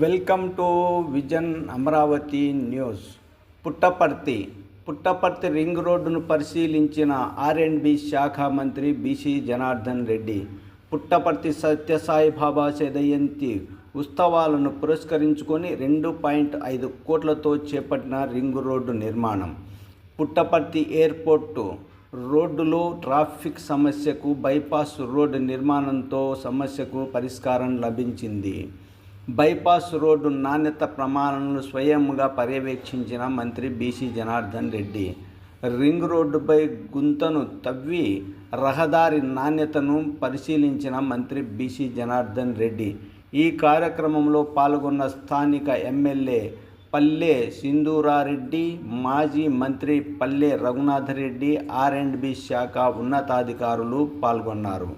Welcome to vision Amaravati news Puttaparthi Puttaparthi ring రోడ్డును పరిశీలించిన R శాఖ మంత్రి బీసీ జనార్దన్ రెడ్డి పుట్టపర్తి సత్యసాయి బాబా జయంతి ఉత్సవాలను పురస్కరించుకొని రెండు పాయింట్ ఐదు కోట్లతో చేపట్టిన రింగ్ రోడ్డు నిర్మాణం. పుట్టపర్తి ఎయిర్పోర్టు రోడ్డులో ట్రాఫిక్ సమస్యకు బైపాస్ రోడ్డు నిర్మాణంతో సమస్యకు పరిష్కారం లభించింది. బైపాస్ రోడ్డు నాణ్యత ప్రమాణాలను స్వయంగా పర్యవేక్షించిన మంత్రి బీసీ జనార్దన్ రెడ్డి. రింగ్ రోడ్డుపై గుంతను తవ్వి రహదారి నాణ్యతను పరిశీలించిన మంత్రి బీసీ జనార్దన్ రెడ్డి. ఈ కార్యక్రమంలో పాల్గొన్న స్థానిక ఎమ్మెల్యే పల్లె సింధూరారెడ్డి మాజీ మంత్రి పల్లె రఘునాథరెడ్డి ఆర్ అండ్ బి శాఖ ఉన్నతాధికారులు పాల్గొన్నారు.